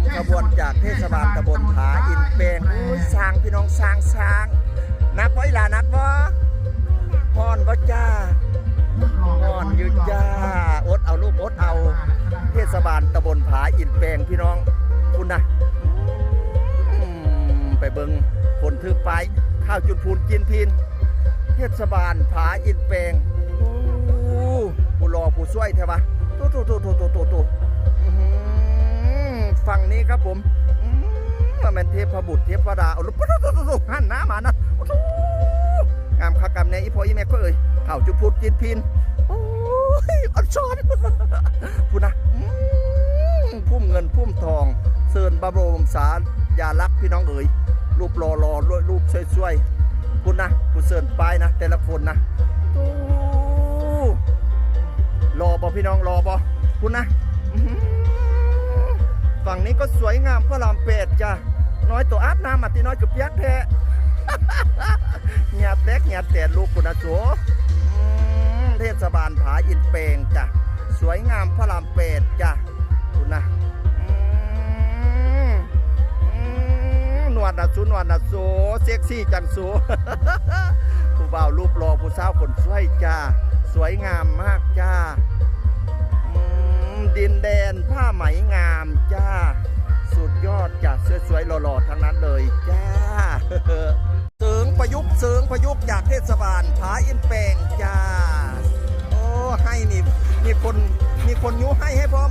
มขบวนจากเทศบาลตำบลผาอินเปงสร้างพี่น้องสร้างสร้างนักบ่อีลานักบ่พอนบ่จ้าพอนยืนจ้าอดเอาลูกอดเอา เทศบาลตำบลผาอินเปงพี่น้องคุณนะไปเบิงคนถือไปข้าวจุดพูนกินพินเทศบาลผาอินเปงผู้รอผู้ช่วยแท้ปะตู้ตู้ตู้ตู้ตู้ตู้ตู้อื้อหือฝั่ง นี้ครับผมมันเป็นเทพบุตรเทพดาเอาลูกปุ๊บตุ๊ตุ๊ตุ๊ตุ๊หันน้ามานะงามขากรรมในอีพออีแม่ก็เอ่ยเข่าจุพูดกินพินโอ้ยอัดช้อนพูดนะพุ่มเงินพุ่มทองเซินบาโรมสารยาลักพี่น้องเอ๋ยรูปรอรอรูปสวยๆคุณนะคุณเสิร์นไปนะ แต่ละคนนะรอบอพี่น้องรอบอคุณนะ ฝั่งนี้ก็สวยงามพระรามเปดจ้ะน้อยตัวอาบน้ำมาตีน้อยกับยักแท้เงียบแตกเงียบแต่ลูกคุณนะโจอืมเทศบาลผาอินเปงจ้ะสวยงามพระรามเปดจ้ะคุณนะอืมอืมนวดนะสูนวดนะโซเซ็กซี่จังโซผู้บ่าวรูปรอผู้สาวคนสวยจ้าสวยงามมากจ้า ดินแดนผ้าไหมงามจ้า สุดยอดจ้าสวยๆหล่อๆทั้งนั้นเลยจ้าเสริงประยุกต์เสริงประยุกต์จากเทศบาลผาอินแปงจ้า โอ้ให้นี่มีคนมีคนยุให้ให้พร้อม